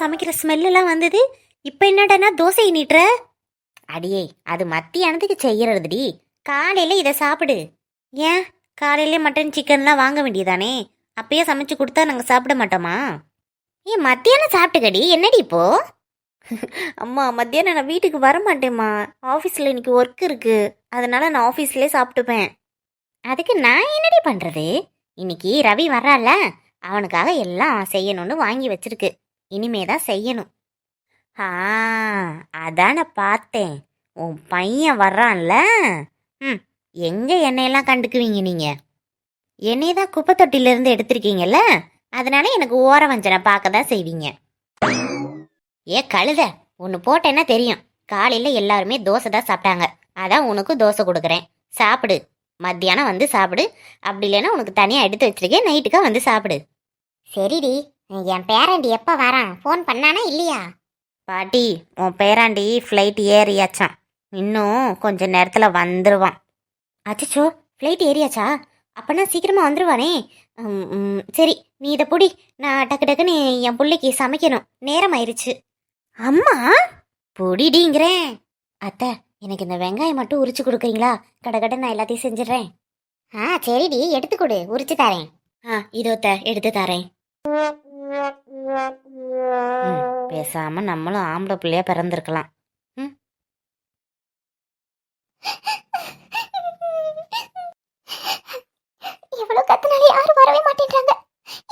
சமைக்கிற ஸ்மெல்லாம் வந்தது. இப்போ என்னடானா தோசை நீட்டுற? அடியே அது மத்தியானத்துக்கு செய்யறதுடி. காலையில் இதை சாப்பிடு. ஏன்? காலையில மட்டன் சிக்கன்லாம் வாங்க வேண்டியதானே? அப்பயே சமைச்சு கொடுத்தா நாங்கள் சாப்பிட மாட்டோமா? ஏன் மத்தியானம் சாப்பிட்டுக்கடி. என்னடி இப்போ? அம்மா மத்தியானம் நான் வீட்டுக்கு வர மாட்டேம்மா ஆஃபீஸில் இன்னைக்கு ஒர்க் இருக்கு. அதனால நான் ஆஃபீஸ்லேயே சாப்பிட்டுப்பேன். அதுக்கு நான் என்னடி பண்ணுறது இன்னைக்கு ரவி வர்றால அவனுக்காக எல்லாம் செய்யணும்னு வாங்கி வச்சிருக்கு. இனிமே தான் செய்யணும். ஆ அதான பார்த்தேன். உன் பையன் வர்றான்ல. ம் எங்கே என்னையெல்லாம் கண்டுக்குவீங்க நீங்கள் என்னைய தான் குப்பை தொட்டியிலேருந்து எடுத்திருக்கீங்கல்ல? அதனால எனக்கு ஓர வஞ்சனை பார்க்க தான் செய்வீங்க. ஏ கழுத ஒன்று போட்டேன்னா தெரியும். காலையில் எல்லாருமே தோசை தான் சாப்பிட்டாங்க. அதான் உனக்கு தோசை கொடுக்குறேன். சாப்பிடு. மத்தியானம் வந்து சாப்பிடு. அப்படி இல்லைன்னா உனக்கு தனியாக எடுத்து வச்சிருக்கேன். நைட்டுக்கா வந்து சாப்பிடு. சரிடி. என் பேரண்டி எப்போ வரான்? ஃபோன் பண்ணானா இல்லையா? பாட்டி உன் பேராண்டி ஃப்ளைட் ஏறியாச்சான் இன்னும் கொஞ்ச நேரத்தில் வந்துடுவான் அச்சோ ஃப்ளைட் ஏறியாச்சா? அப்போனா சீக்கிரமாக வந்துடுவானே சரி நீ இதை பிடி. நான் டக்கு டக்குன்னு என் பிள்ளைக்கு சமைக்கணும். நேரம் ஆயிடுச்சு அம்மா? பொடிடிங்கிறேன். அத்தை எனக்கு இந்த வெங்காயம் மட்டும் உரிச்சு கொடுக்குறீங்களா? கடகட நான் எல்லாத்தையும் செஞ்சிடுறேன். ஆ சரிடி எடுத்து கொடு. உரிச்சு தரேன். ஆ இதோத்த எடுத்து தரேன். பேசாம நம்மளும் ஆம்பளை பிள்ளையா பிறந்திருக்கலாம். இவ்வளவு எவ்வளவு யாரும் வரவே மாட்டேன்றாங்க.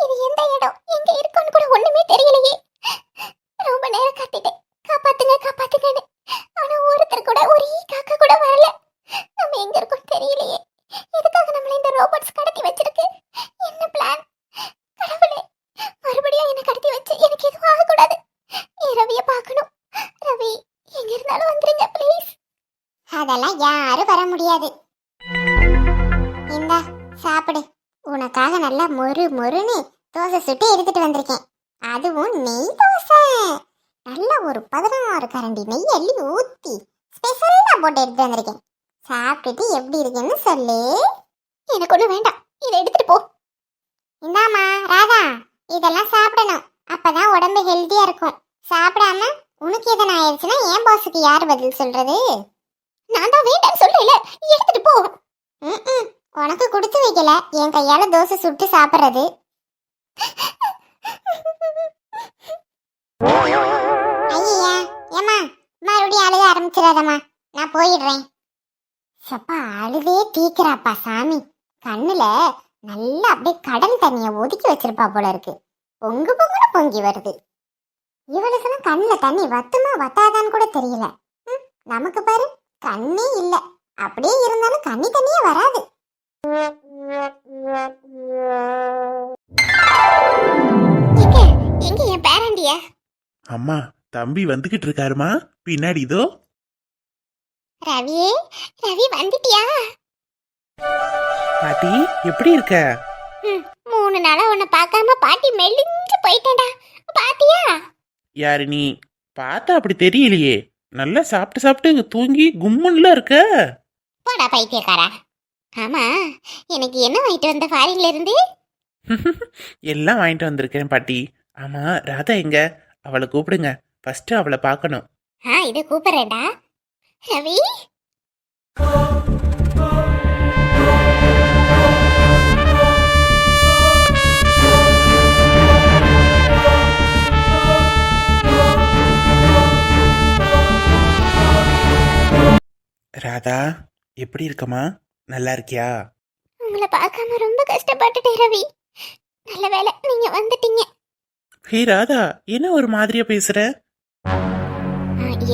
இது எந்த இடம்? எங்க இருக்கும்னு கூட ஒண்ணுமே தெரியலையே. ரொம்ப நேரம் கத்திட்டேன். காப்பாத்துங்க காப்பாத்துங்கன்னு. ஆனா ஒருத்தர் கூட ஒரு ஈ நல்லா மொறு மொறுன்னு தோசை சுட்டு எடுத்துட்டு வந்திருக்கேன். அதுவும் நெய் தோசை. நல்ல ஒரு பதினாறு கரண்டி நெய் அள்ளி ஊற்றி ஸ்பெஷலாக போட்டு எடுத்து வந்திருக்கேன். சாப்பிட்டுட்டு எப்படி இருக்குன்னு சொல்லு. எனக்கு ஒன்றும் வேண்டாம். இதை எடுத்துட்டு போ. இந்தாமா ராதா இதெல்லாம் சாப்பிடணும். அப்பதான் உடம்பு ஹெல்த்தியா இருக்கும். சாப்பிடாம உனக்கு எதனா ஆயிடுச்சுன்னா என் பாஸுக்கு யார் பதில் சொல்றது? நான் தான் வேண்டாம்னு சொல்லல. எடுத்துட்டு போ. ம் உனக்கு கொடுத்து வைக்கல. என் கையால தோசை சுட்டு சாப்பிடுறது. ஐயா ஏமா மறுபடியும் அழுக ஆரம்பிச்சிடாதம்மா. நான் போயிடுறேன். சப்பா அழுதே தீக்கிறாப்பா சாமி. கண்ணுல நல்லா அப்படியே கடல் தண்ணிய ஒதுக்கி வச்சிருப்பா போல இருக்கு. பொங்கு பொங்குன்னு பொங்கி வருது. இவளுக்கெல்லாம் கண்ணுல தண்ணி வத்துமா வத்தாதான்னு கூட தெரியல. நமக்கு பாரு கண்ணே இல்லை. அப்படியே இருந்தாலும் கண்ணி தண்ணியே வராது. எங்க என் பேரண்டிய? அம்மா தம்பி வந்துகிட்டு இருக்காருமா? பின்னாடி இதோ. ரவியே ரவி வந்துட்டியா? பாட்டி எப்படி இருக்க? மூணு நாளா உன்னை பார்க்காம பாட்டி மெலிஞ்சு போயிட்டேன்டா. பாத்தியா? யாரு நீ? பார்த்தா அப்படி தெரியலையே. நல்லா சாப்பிட்டு சாப்பிட்டு தூங்கி கும்முன்ல இருக்க. போடா பைத்தியக்காரா ஆமா எனக்கு என்ன வாங்கிட்டு வந்த ஃபாரின்ல இருந்து? எல்லாம் வாங்கிட்டு வந்திருக்கேன் பாட்டி. ஆமா ராதா எங்க? அவளை கூப்பிடுங்க. ஃபர்ஸ்ட் அவளை பார்க்கணும். ஆ இதை கூப்பிடுறேன்டா. ரவி? ராதா எப்படி இருக்கமா நல்லா இருக்கியா உங்களை பார்க்காம ரொம்ப கஷ்டப்பட்டுட்டேன் ரவி. நல்ல வேலை நீங்க வந்துட்டீங்க. ஹே ராதா என்ன ஒரு மாதிரியா பேசுற? ஆ,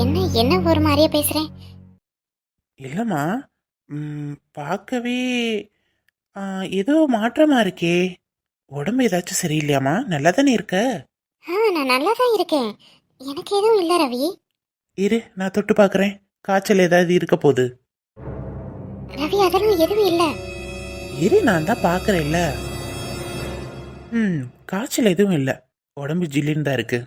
என்ன என்ன ஒரு மாதிரியே பேசுறேன் இல்லம்மா ம், பார்க்கவே ஆ, ஏதோ மாற்றமா இருக்கே. உடம்பு ஏதாச்சும் சரியில்லையாம்மா? நல்லா தானே இருக்க? ஆ நான் நல்லா தான் இருக்கேன். எனக்கு எதுவும் இல்லை ரவி. இரு நான் தொட்டு பார்க்கறேன். காய்ச்சல் ஏதாவது இருக்க போகுது. ரவி அதெல்லாம் எதுவும் இல்லை. இரு நான் தான் பார்க்கறேன்ல ம் காய்ச்சல் எதுவும் இல்லை. உடம்பு ஜில்லுன்னு தான் இருக்கு.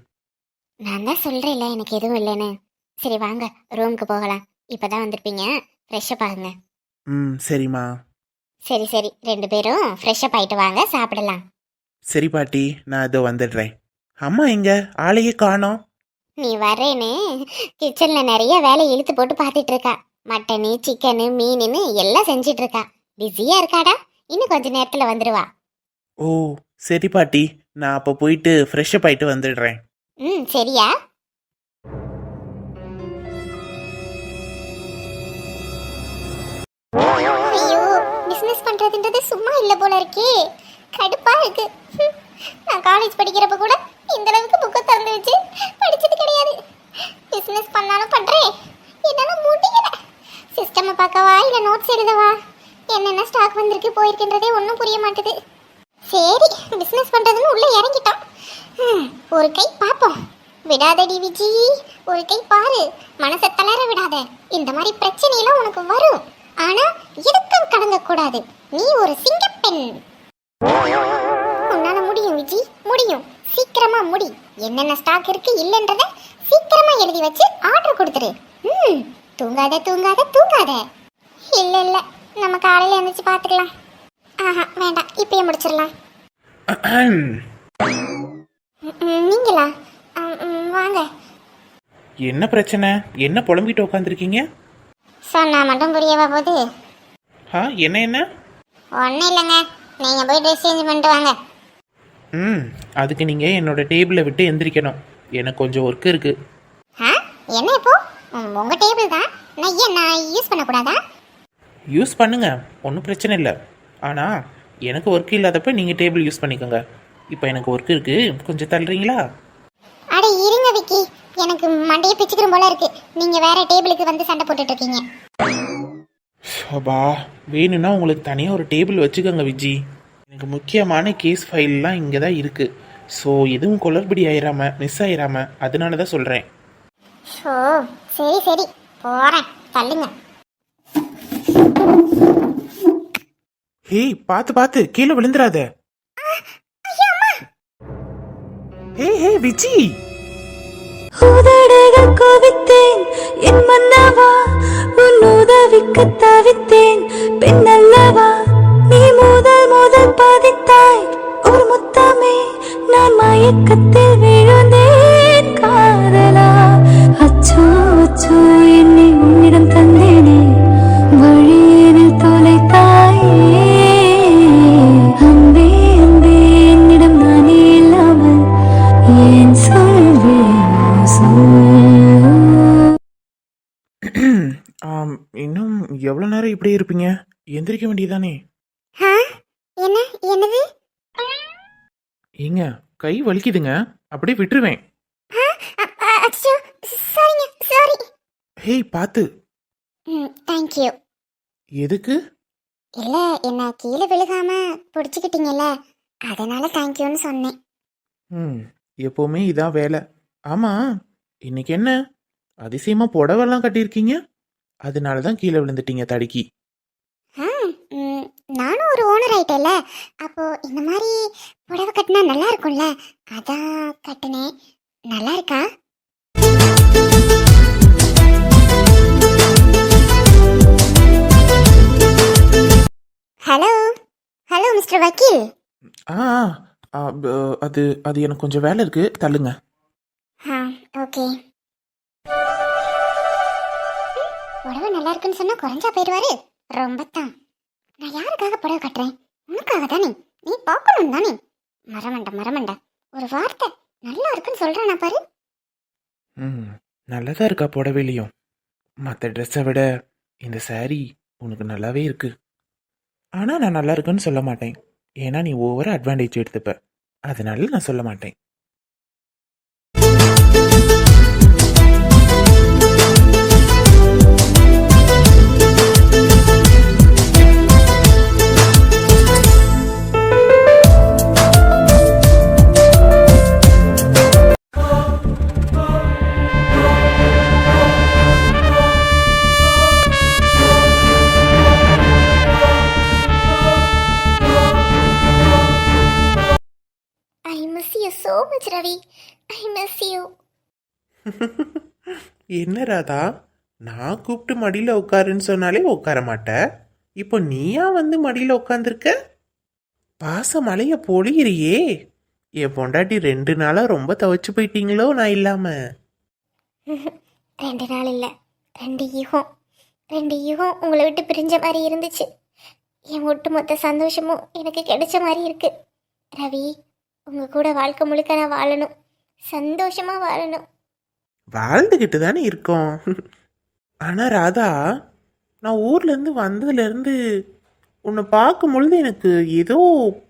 நான் தான் சொல்றேன்ல எனக்கு எதுவும் இல்லைன்னு. சரி வாங்க ரூமுக்கு போகலாம். இப்பதான் வந்திருப்பீங்க. ஃப்ரெஷ்ஷப் ஆகுங்க. ம் சரிம்மா. சரி சரி. ரெண்டு பேரும் ஃப்ரெஷ்ஷப் ஆயிட்டு வாங்க சாப்பிடலாம். சரி பாட்டி. நான் இதோ வந்துடுறேன். அம்மா எங்க? ஆளையே காணோம். நீ வரேன்னு கிச்சன்ல நிறைய வேலை இழுத்து போட்டு பார்த்துட்டு இருக்கா. மட்டனு சிக்கனு மீனுன்னு எல்லாம் செஞ்சிட்டு இருக்கா பிஸியா இருக்காடா? இன்னும் கொஞ்ச நேரத்துல வந்துருவா. ஓ சரி பாட்டி. நான் அப்போ போயிட்டு ஃப்ரெஷ்அப் ஆயிட்டு வந்துடுறேன். ம் சரியா? ஐயோ பிசினஸ் பண்றதுன்றது சும்மா இல்ல போல இருக்கே. கடுப்பா இருக்கு. ஹம், நான் காலேஜ் படிக்கிறப்ப கூட இந்த அளவுக்கு புக்கை திறந்து வச்சு படிச்சது கிடையாது. பிசினஸ் பண்ணாலும் பண்றேன். என்னால முடியல. சிஸ்டமை பார்க்கவா? இல்ல நோட்ஸ் எழுதவா? என்னென்ன ஸ்டாக் வந்திருக்கு போயிருக்கின்றதே ஒன்றும் புரிய மாட்டுது. சரி பிஸ்னஸ் பண்ணுறதுன்னு உள்ளே இறங்கிட்டோம். ஒரு கை பார்ப்போம். விடாதடி விஜி ஒரு கை பாரு. மனசை தளர விடாத. இந்த மாதிரி பிரச்சனையெல்லாம் உனக்கு வரும். ஆனா எதுக்கும் கடங்க கூடாது நீ ஒரு சிங்கப்பெண் உன்னால முடியும் விஜி முடியும். சீக்கிரமா முடி. என்னென்ன ஸ்டாக் இருக்கு இல்லைன்றத சீக்கிரமா எழுதி வச்சு ஆர்டர் கொடுத்துரு. ம் தூங்காத தூங்காத தூங்காத. இல்ல இல்ல. நம்ம காலையில எழுந்திரிச்சு பாத்துக்கலாம். ஆஹா வேண்டாம். இப்பயே முடிச்சிடலாம். நீங்களா? வாங்க. என்ன பிரச்சனை? என்ன புலம்பிட்டு உட்காந்துருக்கீங்க சொன்னா மட்டும் புரியவா போகுது ஆ என்ன என்ன? ஒன்றும் இல்லைங்க. நீங்கள் போய் ட்ரெஸ் சேஞ்ச் பண்ணிட்டு வாங்க. ம் அதுக்கு நீங்கள் என்னோட டேபிளை விட்டு எந்திரிக்கணும். எனக்கு கொஞ்சம் ஒர்க் இருக்கு. ஆ என்ன இப்போ? உங்க டேபிள் தான். நான் ஏன் நான் யூஸ் பண்ணக்கூடாதா? யூஸ் பண்ணுங்க. ஒன்றும் பிரச்சனை இல்லை. ஆனால் எனக்கு ஒர்க் இல்லாதப்ப நீங்கள் டேபிள் யூஸ் பண்ணிக்கோங்க. இப்போ எனக்கு ஒர்க் இருக்கு. கொஞ்சம் தள்ளுறீங்களா? அட இருங்க விக்கி. எனக்கு மண்டையை பிச்சுக்கிற போல இருக்கு. நீங்க வேற டேபிளுக்கு வந்து சண்டை போட்டுட்டு இருக்கீங்க. அப்பா வேணும்னா உங்களுக்கு தனியாக ஒரு டேபிள் வச்சுக்கோங்க விஜி. எனக்கு முக்கியமான கேஸ் ஃபைல்லாம் இங்கே தான் இருக்குது ஸோ எதுவும் குளறுபடி ஆயிராம மிஸ் ஆயிராம அதனால தான் சொல்கிறேன் ஷோ சரி சரி. போறேன். தள்ளுங்க. ஹேய் பார்த்து பார்த்து கீழே விழுந்துடாத ஹே ஹே விஜி. உதடுகள் குவித்தேன். என் மன்னவா உன் உதவிக்கு தவித்தேன். பெண்ணல்லவா நீ முதல் முதல் பதித்தாய். ஒரு முத்தமே நான் மயக்கத்தில் அச்சோ என்னை உன்னிடம் தந்தேனே. வழியினில் தொலைத்தாயே. அன்பே அன்பே என்னிடம் நானே இல்லாமல் ஏன் இன்னும் எவ்வளோ நேரம் இப்படியே இருப்பீங்க? எந்திரிக்க வேண்டியதானே என்ன? என்னது? ஏங்க கை வலிக்குதுங்க. அப்படியே விட்டுருவேன் அச்சோ சாரிங்க சாரி ஹேய் பார்த்து ம் தேங்க்யூ எதுக்கு? இல்ல என்ன கீழே விழுகாம பிடிச்சிக்கிட்டீங்கல்ல அதனால தேங்க்யூன்னு சொன்னேன். ம் எப்போவுமே இதான் வேலை. ஆமாம் இன்னைக்கு என்ன? அதிசயமாக புடவெல்லாம் கட்டியிருக்கீங்க? அதனால தான் கீழே விழுந்துட்டீங்க தடுக்கி. ஆ, ம், நானும் ஒரு ஓனர் ஆயிட்டேல்ல அப்போ இந்த மாதிரி புடவை கட்டினா நல்லா இருக்கும்ல அதான் கட்டினேன். நல்லா இருக்கா? ஹலோ ஹலோ மிஸ்டர் வக்கீல் ஆ ஆ, ப- அது அது எனக்கு கொஞ்சம் வேலை இருக்கு. தள்ளுங்க. ஆ ஓகே. புடவை நல்லா இருக்குன்னு சொன்னா குறைஞ்சா போயிடுவாரு. ரொம்ப தான் நான் யாருக்காக புடவை கட்டுறேன்? உனக்காக தானே நீ பார்க்கணும் தானே? மரமண்ட மரமண்ட. ஒரு வார்த்தை நல்லா இருக்குன்னு சொல்றேன் பாரு. ம் நல்லதா இருக்கா புடவையிலையும். மற்ற ட்ரெஸ்ஸை விட இந்த saree உனக்கு நல்லாவே இருக்கு. ஆனால் நான் நல்லா இருக்குன்னு சொல்ல மாட்டேன். ஏன்னா நீ ஓவராக அட்வான்டேஜ் எடுத்துப்ப. அதனால நான் சொல்ல மாட்டேன். Much Ravi. I miss you என்ன ராதா? நான் கூப்பிட்டு மடியில் உட்காருன்னு சொன்னாலே உட்கார மாட்ட. இப்போ நீயா வந்து மடியில் உட்காந்துருக்க பாச மலைய பொழியிறியே. என் பொண்டாட்டி ரெண்டு நாளா ரொம்ப துவைச்சு போயிட்டீங்களோ நான் இல்லாம? ரெண்டு நாள் இல்லை ரெண்டு யுகம். ரெண்டு யுகம் உங்களை விட்டு பிரிஞ்ச மாதிரி இருந்துச்சு. என் ஒட்டுமொத்த சந்தோஷமும் எனக்கு கிடைச்ச மாதிரி இருக்கு. ரவி உங்க கூட வாழ்க்கை முழுக்க நான் வாழணும். சந்தோஷமா வாழணும். வாழ்ந்துக்கிட்டு தானே இருக்கோம். ஆனா ராதா நான் ஊர்ல இருந்து வந்ததுல இருந்து உன்னை பார்க்கும் பொழுது எனக்கு ஏதோ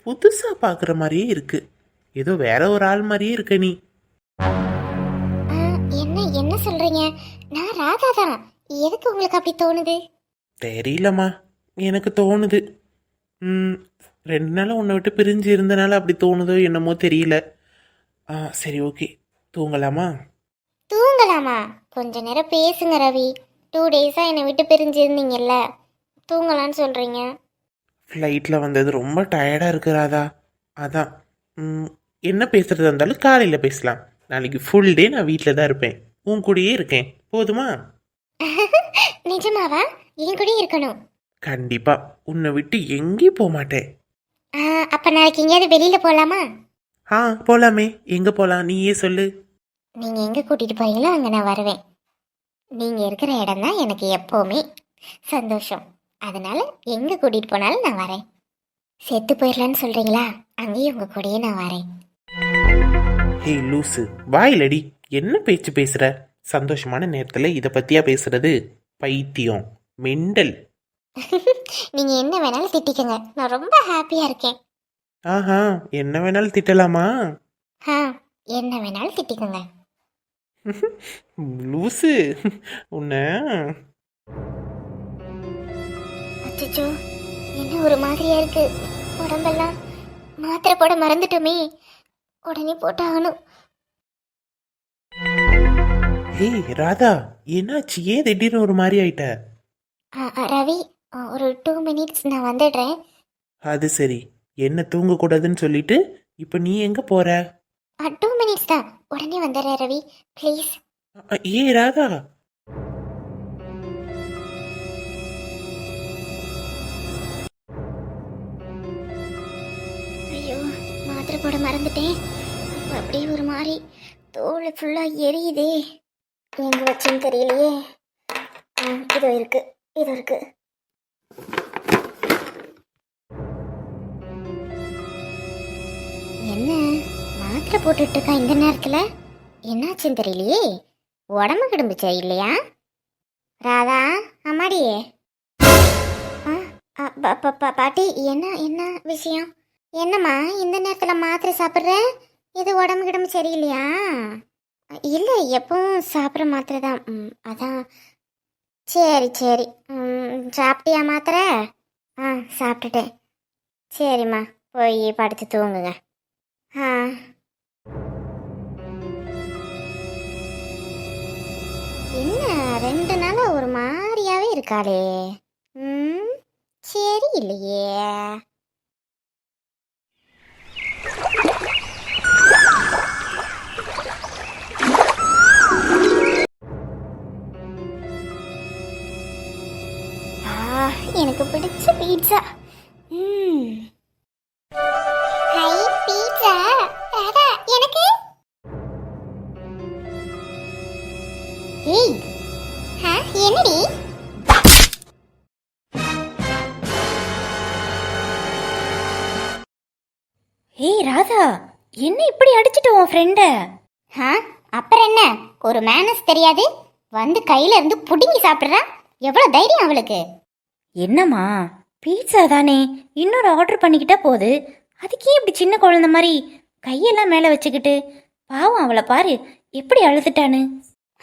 புதுசா பார்க்குற மாதிரியே இருக்கு. ஏதோ வேற ஒரு ஆள் மாதிரியே இருக்க நீ. என்ன என்ன சொல்றீங்க? நான் ராதா தான். எதுக்கு உங்களுக்கு அப்படி தோணுது? தெரியலம்மா. எனக்கு தோணுது. ம் ரெண்டு நாளாக உன்னை விட்டு பிரிஞ்சு இருந்தனால அப்படி தோணுதோ என்னமோ தெரியல. ஆ சரி ஓகே. தூங்கலாமா? தூங்கலாமா? கொஞ்ச நேரம் பேசுங்க ரவி. டூ டேஸா என்னை விட்டு பிரிஞ்சிருந்தீங்கல்ல தூங்கலான்னு சொல்றீங்க. ஃப்ளைட்டில் வந்தது ரொம்ப டயர்டாக இருக்கு ராதா. அதான். ம், என்ன பேசுகிறதா இருந்தாலும் காலையில் பேசலாம். நாளைக்கு ஃபுல் டே நான் வீட்டில் தான் இருப்பேன். உன் கூடயே இருக்கேன். போதுமா? நிஜமாவா? என் கூட இருக்கணும். கண்டிப்பாக உன்னை விட்டு எங்கேயும் போக மாட்டேன். அப்ப நாளைக்கு எங்கேயாவது வெளியில போலாமா? ஆ போகலாமே எங்கே போகலாம் நீயே சொல்லு. நீங்க எங்க கூட்டிட்டு போறீங்களோ அங்க நான் வருவேன். நீங்க இருக்கிற இடம் தான் எனக்கு எப்பவுமே சந்தோஷம். அதனால எங்க கூட்டிட்டு போனாலும் நான் வரேன். செத்து போயிடலான்னு சொல்றீங்களா? அங்கேயும் உங்க கூடயே நான் வரேன். ஹே லூசு. வாயிலடி. என்ன பேச்சு பேசுற? சந்தோஷமான நேரத்தில் இதை பத்தியா பேசுறது? பைத்தியம். மெண்டல். நீங்க என்ன வேணாலும் திட்டிக்கங்க. நான் ரொம்ப ஹாப்பியா இருக்கேன். ஆஹா என்ன வேணாலும் திட்டலாமா? ஆ என்ன வேணாலும் திட்டிக்கோங்க. லூசு. உன்னை. அச்சச்சோ என்ன ஒரு மாதிரியா இருக்கு. உடம்பெல்லாம் மாத்திரை போட மறந்துட்டோமே. உடனே போட்டாகணும். ஹே ராதா என்னாச்சு? ஏன் திடீர்னு ஒரு மாதிரி ஆயிட்ட? ஆ, ஆ, ரவி ஒரு டூ மினிட்ஸ் நான் வந்துடுறேன். அது சரி. என்ன தூங்கக்கூடாதுன்னு சொல்லிட்டு இப்போ நீ எங்க போற? டூ மினிட்ஸ் தான். உடனே வந்துடுறேன் ரவி. ப்ளீஸ் ஏ ராதா? ஐயோ மாத்திரை போட மறந்துட்டேன். அப்ப அப்படியே ஒரு மாதிரி தோல் ஃபுல்லாக எரியுதே. எங்கே வச்சுன்னு தெரியலையே. இதோ இருக்கு இதோ இருக்கு. மாத்திரை போட்டுட்டு இருக்கா இந்த நேரத்தில்? என்னாச்சுன்னு தெரியலையே. உடம்பு கிடம்பு சரியில்லையா? ராதா அம்மாடியே. ஆ பாட்டி என்ன என்ன விஷயம்? என்னம்மா இந்த நேரத்தில் மாத்திரை சாப்பிட்ற? இது உடம்பு கிடம்பு சரியில்லையா? இல்லை எப்பவும் சாப்பிட்ற மாத்திரை தான். அதான். சரி சரி. ம், சாப்பிட்டியா மாத்திரை? ஆ சாப்பிட்டுட்டேன். சரிம்மா போய் படுத்து தூங்குங்க. ஆ. இருக்காளே ம் சரி இல்லையே ஒரு மேனஸ் தெரியாது. வந்து கையில இருந்து புடுங்கி சாப்பிடுறா. எவ்வளவு தைரியம் அவளுக்கு. என்னம்மா? பீட்சா தானே. இன்னொரு ஆர்டர் பண்ணிக்கிட்டா போகுது அதுக்கே இப்படி சின்ன குழந்தை மாதிரி கையெல்லாம் மேலே வச்சுக்கிட்டு பாவம் அவளை பாரு. எப்படி அழுதுட்டான்னு.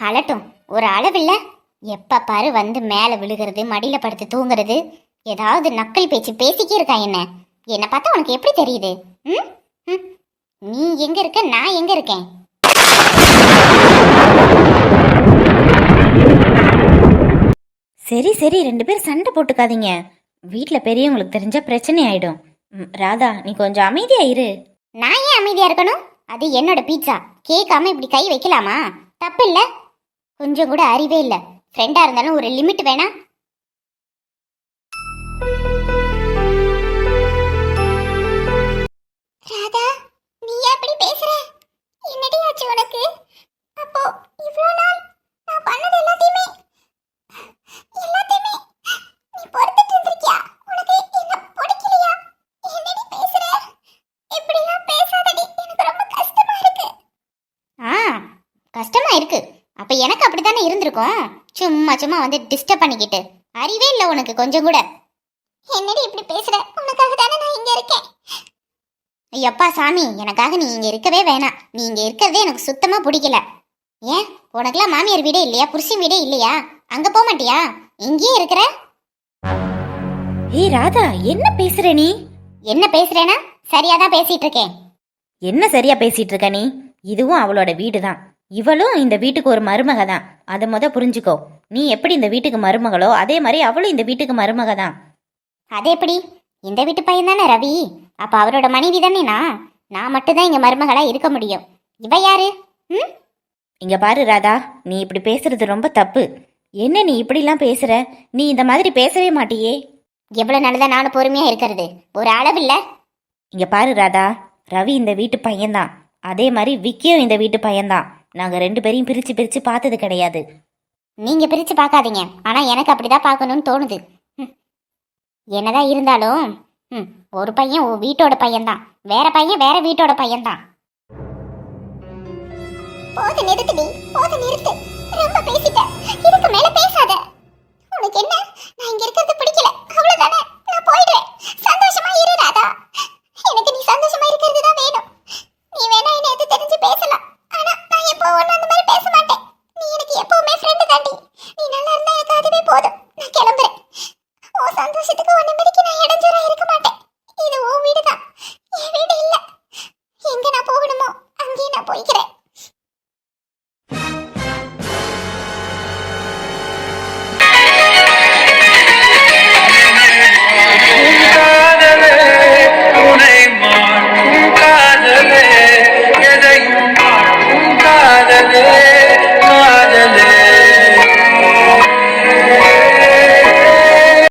அழட்டும். ஒரு அளவில்ல. எப்ப பாரு வந்து மேல விழுகிறது மடியில படுத்து தூங்குறது. ஏதாவது நக்கல் பேச்சு பேசிக்கே இருக்கா என்ன? என்னை பார்த்தா உனக்கு எப்படி தெரியுது? ம்? ம். நீ எங்க இருக்க? நான் எங்க இருக்கேன்? சரி சரி ரெண்டு பேரும் சண்டை போட்டுக்காதீங்க. வீட்டில் பெரியவங்களுக்கு தெரிஞ்ச பிரச்சனை ஆயிடும். ம், ராதா நீ கொஞ்சம் அமைதியா இரு. நான் ஏன் அமைதியா இருக்கணும்? அது என்னோட பீட்சா. கேட்காம இப்படி கை வைக்கலாமா? தப்பு இல்ல கொஞ்சம் கூட அறிவே இல்ல. ஃப்ரெண்டா இருந்தாலும் ஒரு லிமிட் வேணா. ராதா நீ எப்படி என்னடி ஆச்சு உனக்கு? அப்போ இவ்வளோ நாள் நான் பண்ணது எல்லாத்தையுமே எல்லாத்தையுமே நீ பொறுத்துட்டு இருந்திருக்கியா? உனக்கு என்ன பிடிக்கலையா? என்னடி பேசுற? இப்படிலாம் பேசாதடி எனக்கு ரொம்ப கஷ்டமா இருக்கு. ஆ கஷ்டமா இருக்கு. அப்ப எனக்கு அப்படித்தானே இருந்திருக்கும்? சும்மா சும்மா வந்து டிஸ்டர்ப் பண்ணிக்கிட்டு. அறிவே இல்லை உனக்கு கொஞ்சம் கூட. என்னடி இப்படி பேசுற? உனக்காக தானே நான் இங்க இருக்கேன். ஐயப்பா சாமி எனக்காக நீ இங்க இருக்கவே வேணாம் நீ இங்க இருக்கிறதே எனக்கு சுத்தமா பிடிக்கல. ஏன்? உனக்குலாம் மாமியார் வீடே இல்லையா? புருஷன் வீடே இல்லையா? அங்க போக மாட்டியா? இங்கேயே இருக்கிற? ஏய் ராதா என்ன பேசுற நீ? என்ன பேசுறேனா சரியா தான் பேசிட்டு இருக்கேன். என்ன சரியா பேசிட்டு இருக்க நீ? இதுவும் அவளோட வீடு தான் இவளும் இந்த வீட்டுக்கு ஒரு மருமக தான் அதை முத புரிஞ்சுக்கோ. நீ எப்படி இந்த வீட்டுக்கு மருமகளோ அதே மாதிரி அவளும் இந்த வீட்டுக்கு மருமக தான் அது எப்படி? இந்த வீட்டு பையன் தானே ரவி? அப்ப அவரோட மனைவி தானே நான் மட்டும்தான் இங்க மருமகளா இருக்க முடியும். இவ யாரு? ம்? இங்க பாரு ராதா நீ இப்படி பேசுறது ரொம்ப தப்பு. என்ன நீ இப்படிலாம் பேசுற? நீ இந்த மாதிரி பேசவே மாட்டியே. எவ்வளவு நல்லதா நானும் பொறுமையா இருக்கிறது? ஒரு அளவு இல்ல. இங்க பாரு ராதா ரவி இந்த வீட்டு பையன்தான். அதே மாதிரி விக்கியும் இந்த வீட்டு பையன்தான். நாங்க ரெண்டு பேரையும் பிரிச்சு பிரிச்சு பார்த்தது கிடையாது. நீங்க பிரிச்சு பார்க்காதீங்க. ஆனா எனக்கு அப்படிதான் பார்க்கணும்னு தோணுது. ம். என்னதான் இருந்தாலும் ம், ஒரு பையன் உன் வீட்டோட பையன்தான். வேற பையன் வேற வீட்டோட பையன்தான். போது நிறுத்துடி போது நிறுத்து. ரொம்ப பேசிட்ட. இதுக்கு மேல பேசாத. உனக்கு என்ன? நான் இங்க இருக்கிறது பிடிக்கல. அவ்வளவுதானே? நான் போயிடுறேன் சந்தோஷமா இரு ராதா. எனக்கு நீ சந்தோஷமா இருக்கிறது தான் வேணும். நீ வேணா என்ன எது தெரிஞ்சு பேசலாம். ஆனா நான் எப்போ ஒண்ணு அந்த மாதிரி பேச மாட்டேன். நீ எனக்கு எப்பவுமே ஃப்ரெண்டு தாண்டி. நீ